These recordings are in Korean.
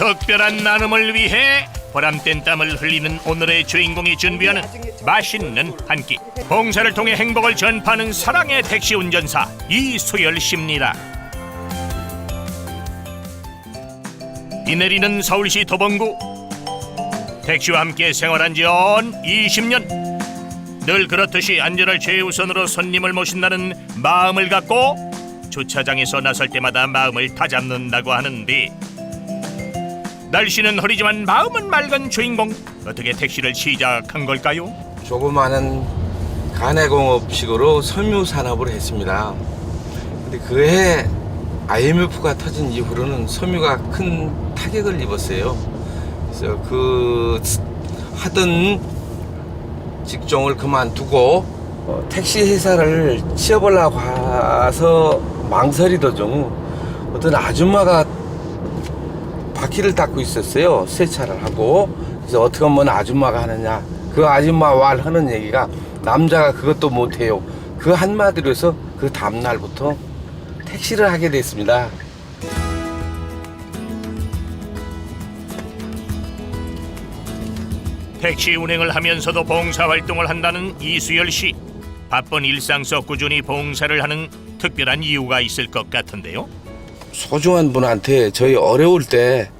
특별한 나눔을 위해 보람된 땀을 흘리는 오늘의 주인공이 준비하는 맛있는 한 끼. 봉사를 통해 행복을 전파하는 사랑의 택시 운전사 이수열 씨입니다. 비 내리는 서울시 도봉구 택시와 함께 생활한 지연 20년 늘 그렇듯이 안전을 최우선으로 손님을 모신다는 마음을 갖고 주차장에서 나설 때마다 마음을 다잡는다고 하는데 날씨는 흐리지만 마음은 맑은 주인공 어떻게 택시를 시작한 걸까요? 조그마한 가내공업식으로 섬유 산업을 했습니다. 근데 그해 IMF가 터진 이후로는 섬유가 큰 타격을 입었어요. 그래서 그 하던 직종을 그만두고 어, 택시 회사를 취업하려고 가서 망설이던 중 어떤 아줌마가 바퀴를 닦고 있었어요. 세차를 하고. 그래서 어떻게 하면 아줌마가 하느냐. 그 아줌마 말 하는 얘기가 남자가 그것도 못해요. 그 한마디로 해서 그 다음날부터 택시를 하게 됐습니다. 택시 운행을 하면서도 봉사 활동을 한다는 이수열 씨 바쁜 일상 속 꾸준히 봉사를 하는 특별한 이유가 있을 것 같은데요. 소중한 분한테 저희 어려울 때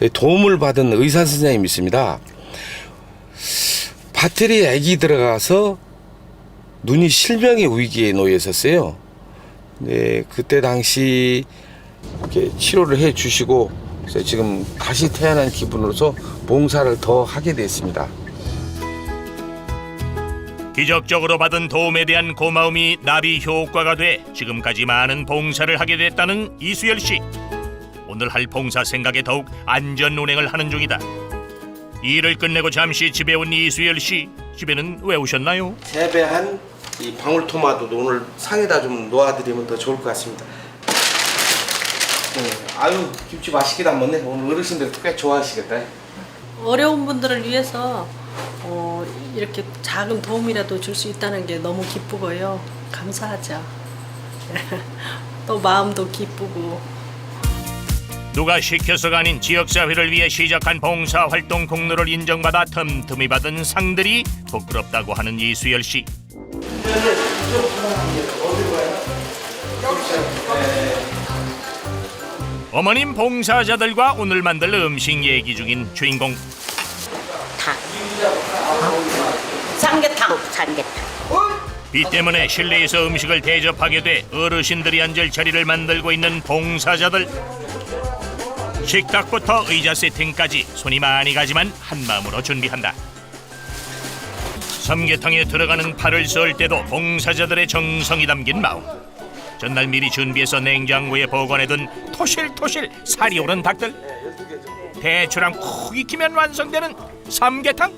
저희 도움을 받은 의사 선생님이 있습니다. 바테리 액이 들어가서 눈이 실명의 위기에 놓여 있었어요. 네, 그때 당시 이렇게 치료를 해 주시고 그래서 지금 다시 태어난 기분으로서 봉사를 더 하게 됐습니다. 기적적으로 받은 도움에 대한 고마움이 나비 효과가 돼 지금까지 많은 봉사를 하게 됐다는 이수열 씨. 오늘 할 봉사 생각에 더욱 안전 운행을 하는 중이다. 일을 끝내고 잠시 집에 온 이수열 씨. 집에는 왜 오셨나요? 재배한 이 방울토마토도 오늘 상에다 좀 놓아드리면 더 좋을 것 같습니다. 네, 아유 김치 맛있게 담았네. 오늘 어르신들 꽤 좋아하시겠다. 어려운 분들을 위해서 어, 이렇게 작은 도움이라도 줄 수 있다는 게 너무 기쁘고요. 감사하죠. 또 마음도 기쁘고 누가 시켜서가 아닌 지역사회를 위해 시작한 봉사 활동 공로를 인정받아 틈틈이 받은 상들이 부끄럽다고 하는 이수열 씨. 어머님 봉사자들과 오늘 만들 음식 얘기 중인 주인공 탕. 삼계탕, 삼계탕. 비 때문에 실내에서 음식을 대접하게 돼 어르신들이 앉을 자리를 만들고 있는 봉사자들 식탁부터 의자 세팅까지 손이 많이 가지만 한 마음으로 준비한다 삼계탕에 들어가는 파를 썰 때도 봉사자들의 정성이 담긴 마음 전날 미리 준비해서 냉장고에 보관해둔 토실토실 살이 오른 닭들 대추랑 콕 익히면 완성되는 삼계탕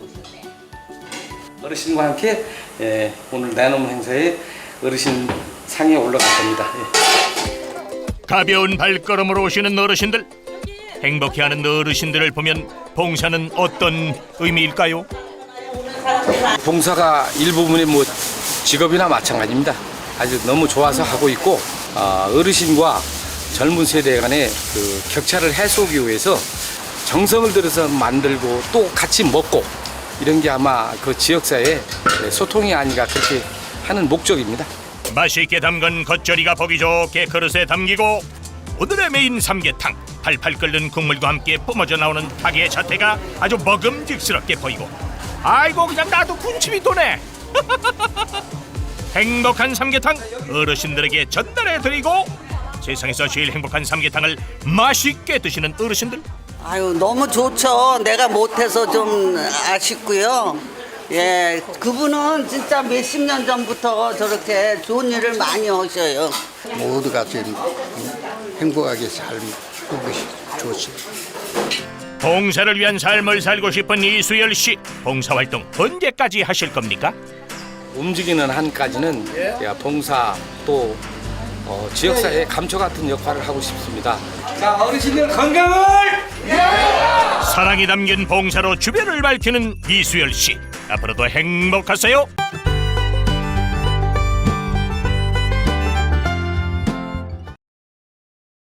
어르신과 함께 예, 오늘 나눔 행사에 어르신 상에 올라갈 겁니다. 예. 가벼운 발걸음으로 오시는 어르신들 행복해하는 어르신들을 보면 봉사는 어떤 의미일까요? 봉사가 일부분이 뭐 직업이나 마찬가지입니다. 아주 너무 좋아서 하고 있고 아, 어르신과 젊은 세대 간의 그 격차를 해소하기 위해서 정성을 들여서 만들고 또 같이 먹고 이런 게 아마 그 지역사회의 소통이 아닌가 그렇게 하는 목적입니다. 맛있게 담근 겉절이가 보기 좋게 그릇에 담기고 오늘의 메인 삼계탕 팔팔 끓는 국물과 함께 뿜어져 나오는 닭의 자태가 아주 먹음직스럽게 보이고 아이고 그냥 나도 군침이 도네 행복한 삼계탕 어르신들에게 전달해 드리고 세상에서 제일 행복한 삼계탕을 맛있게 드시는 어르신들 아유 너무 좋죠. 내가 못해서 좀 아쉽고요. 예, 그분은 진짜 몇십 년 전부터 저렇게 좋은 일을 많이 하셔요. 모두가 좀 행복하게 살 고 것이 좋지. 봉사를 위한 삶을 살고 싶은 이수열 씨 봉사활동 언제까지 하실 겁니까? 움직이는 한까지는 제가 봉사 또 어, 지역사회의 감초 같은 역할을 하고 싶습니다. 자 어르신들 건강을 사랑이 담긴 봉사로 주변을 밝히는 이수열 씨 앞으로도 행복하세요.